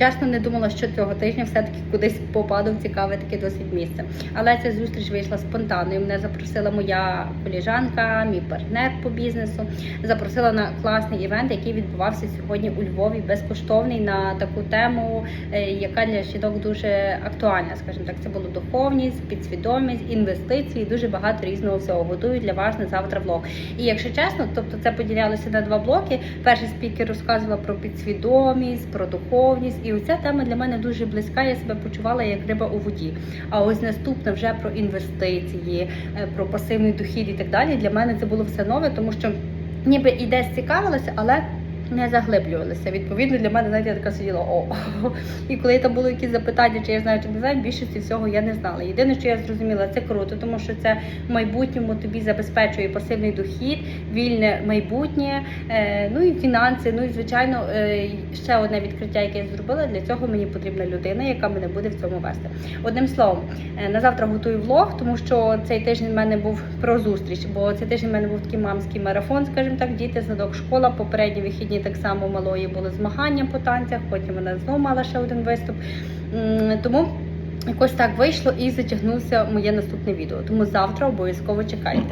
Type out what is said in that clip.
Чесно, не думала, що цього тижня все-таки кудись попаду цікаве таке досить місце. Але ця зустріч вийшла спонтанною. Мене запросила моя коліжанка, мій партнер по бізнесу. Запросила на класний івент, який відбувався сьогодні у Львові, безкоштовний на таку тему, е, яка для жінок дуже актуальна. Скажімо так, це було духовність, підсвідомість, інвестиції, дуже багато різного всього. Готую для вас на завтра влог. І якщо чесно, тобто це поділялося на два блоки. Перший спікер розказував про підсвідомість, про духовність, і оця тема для мене дуже близька. Я себе почувала як риба у воді. А ось наступна вже про інвестиції, е, про пасивний дохід і так далі. Для мене це було все нове, тому що ніби і десь цікавилася, але не заглиблювалася. Відповідно, для мене знаєте, я така сиділа о. І коли там були якісь запитання, чи я знаю, чи не знаю, більшості всього я не знала. Єдине, що я зрозуміла, це круто, тому що це в майбутньому тобі забезпечує пасивний дохід, вільне майбутнє, е, ну і фінанси. Ну і звичайно, е, ще одне відкриття, яке я зробила. Для цього мені потрібна людина, яка мене буде в цьому вести. Одним словом, е, на завтра готую влог, тому що цей тиждень в мене був про зустріч, бо цей тиждень в мене був такий мамський марафон, скажімо так, діти, садок, школа. Попередні вихідні так само малої були змагання по танцях. Потім вона знову мала ще один виступ. Тому якось так вийшло і затягнувся моє наступне відео. Тому завтра обов'язково чекайте.